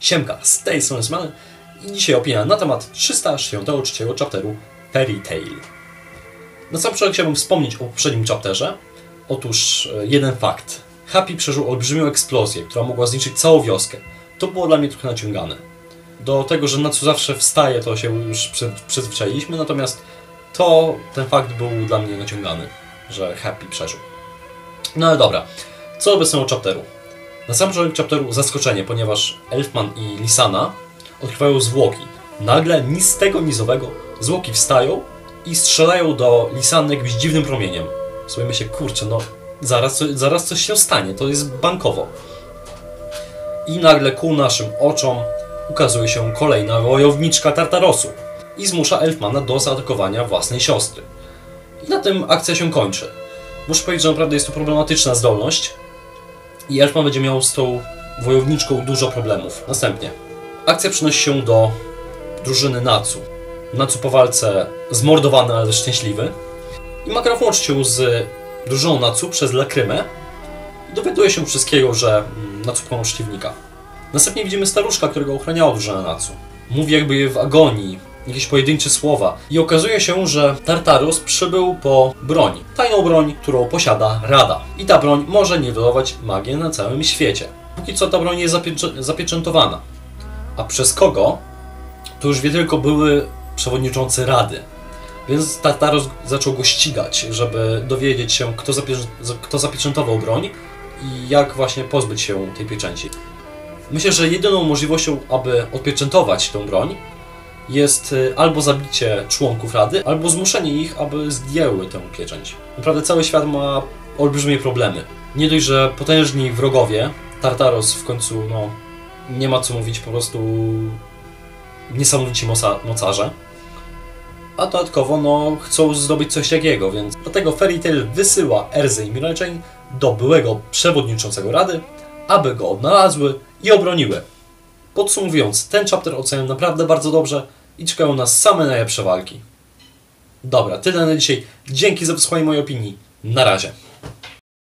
Siemka, z tej strony Smany i dzisiaj opinia na temat 363 chapteru Fairy Tail. Na sam początek chciałbym wspomnieć o poprzednim chapterze. Otóż e, jeden fakt. Happy przeżył olbrzymią eksplozję, która mogła zniszczyć całą wioskę. To było dla mnie trochę naciągane. Do tego, że na co zawsze wstaje, to się już przy- przyzwyczailiśmy, natomiast to ten fakt był dla mnie naciągany, że Happy przeżył. No ale dobra, co do obecnego chapteru? Na sam początek chapteru zaskoczenie, ponieważ Elfman i Lisana odkrywają zwłoki. Nagle nic z tego nizowego zwłoki wstają i strzelają do Lisany jakimś dziwnym promieniem. Sobie myślę, kurczę, no zaraz, zaraz coś się stanie, to jest bankowo. I nagle ku naszym oczom ukazuje się kolejna wojowniczka Tartarosu i zmusza Elfmana do zaatakowania własnej siostry. I na tym akcja się kończy. Muszę powiedzieć, że naprawdę jest to problematyczna zdolność, i Elfman będzie miał z tą wojowniczką dużo problemów. Następnie akcja przenosi się do drużyny Natsu. Natsu po walce zmordowany, ale szczęśliwy. I Makarov łączy się z drużyną Natsu przez Lakrymę i dowiaduje się wszystkiego, że mm, Natsu pokonał przeciwnika. Następnie widzimy staruszka, którego ochraniała drużyna Natsu. Mówi jakby w agonii, jakieś pojedyncze słowa. I okazuje się, że Tartarus przybył po broń. Tajną broń, którą posiada Rada. I ta broń może niwelować magię na całym świecie. Póki co ta broń jest zapieczętowana. A przez kogo? To już wie tylko były przewodniczący Rady. Więc Tartarus zaczął go ścigać, żeby dowiedzieć się, kto, zapie- kto zapieczętował broń i jak właśnie pozbyć się tej pieczęci. Myślę, że jedyną możliwością, aby odpieczętować tę broń, jest y, albo zabicie członków Rady, albo zmuszenie ich, aby zdjęły tę pieczęć. Naprawdę cały świat ma olbrzymie problemy. Nie dość, że potężni wrogowie, Tartaros w końcu, no, nie ma co mówić, po prostu niesamowici moca, mocarze. A dodatkowo, no, chcą zdobyć coś takiego, więc dlatego Fairy Tail wysyła Erzę i Mirachain do byłego przewodniczącego Rady, aby go odnalazły i obroniły. Podsumowując, ten chapter oceniam naprawdę bardzo dobrze i czekają nas same najlepsze walki. Dobra, tyle na dzisiaj. Dzięki za wysłuchanie mojej opinii. Na razie.